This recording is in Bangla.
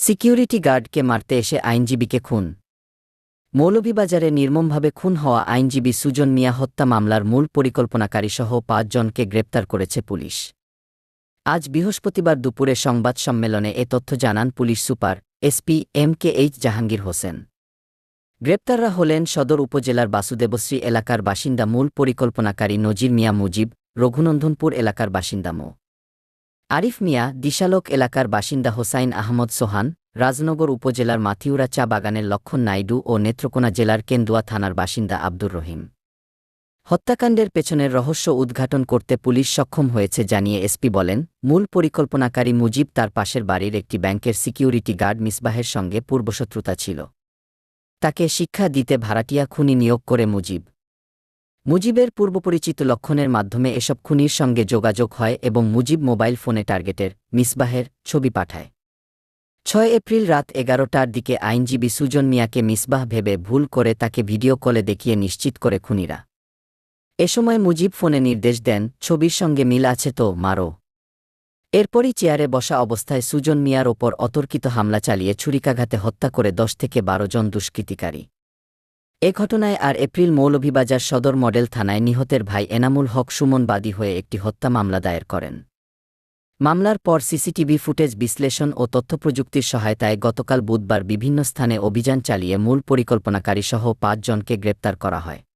সিকিউরিটি গার্ডকে মারতে এসে আইনজীবীকে খুন। মৌলভীবাজারে নির্মমভাবে খুন হওয়া আইনজীবী সুজন মিয়া হত্যা মামলার মূল পরিকল্পনাকারী পরিকল্পনাকারীসহ পাঁচজনকে গ্রেপ্তার করেছে পুলিশ। আজ বৃহস্পতিবার দুপুরে সংবাদ সম্মেলনে এ তথ্য জানান police super SP M K H Jahangir Hossain. গ্রেপ্তাররা হলেন সদর উপজেলার বাসুদেবশ্রী এলাকার বাসিন্দা মূল পরিকল্পনাকারী নজির মিয়া মুজিব, রঘুনন্দনপুর এলাকার বাসিন্দা মো। আরিফ মিয়া দিশালোক এলাকার বাসিন্দা হোসাইন আহমদ সোহান, রাজনগর উপজেলার মাথিউরা চা বাগানের লক্ষণ নাইডু ও নেত্রকোনা জেলার কেন্দুয়া থানার বাসিন্দা আব্দুর রহিম। হত্যাকাণ্ডের পেছনের রহস্য উদ্ঘাটন করতে পুলিশ সক্ষম হয়েছে জানিয়ে এসপি বলেন, মূল পরিকল্পনাকারী মুজিব তার পাশের বাড়ির একটি ব্যাংকের সিকিউরিটি গার্ড মিসবাহের সঙ্গে পূর্বশত্রুতা ছিল। তাকে শিক্ষা দিতে ভাড়াটিয়া খুনি নিয়োগ করে মুজিব। মুজিবের পূর্বপরিচিত লক্ষণের মাধ্যমে এসব খুনির সঙ্গে যোগাযোগ হয় এবং মুজিব মোবাইল ফোনে টার্গেটের মিসবাহের ছবি পাঠায়। ছয় এপ্রিল রাত এগারোটার দিকে আইনজীবী সুজন মিয়াকে মিসবাহ ভেবে ভুল করে তাকে ভিডিও কলে দেখিয়ে নিশ্চিত করে খুনিরা। এ সময় মুজিব ফোনে নির্দেশ দেন, ছবির সঙ্গে মিল আছে তো, মারো। এরপরই চেয়ারে বসা অবস্থায় সুজন মিয়ার ওপর অতর্কিত হামলা চালিয়ে ছুরিকাঘাতে হত্যা করে দশ থেকে বারো জন দুষ্কৃতিকারী। এ ঘটনায় আর এপ্রিল মৌলভীবাজার সদর মডেল থানায় নিহতের ভাই এনামুল হক সুমন বাদী হয়ে একটি হত্যা মামলা দায়ের করেন। মামলার পর সিসিটিভি ফুটেজ বিশ্লেষণ ও তথ্যপ্রযুক্তির সহায়তায় গতকাল বুধবার বিভিন্ন স্থানে অভিযান চালিয়ে মূল পরিকল্পনাকারীসহ পাঁচজনকে গ্রেপ্তার করা হয়।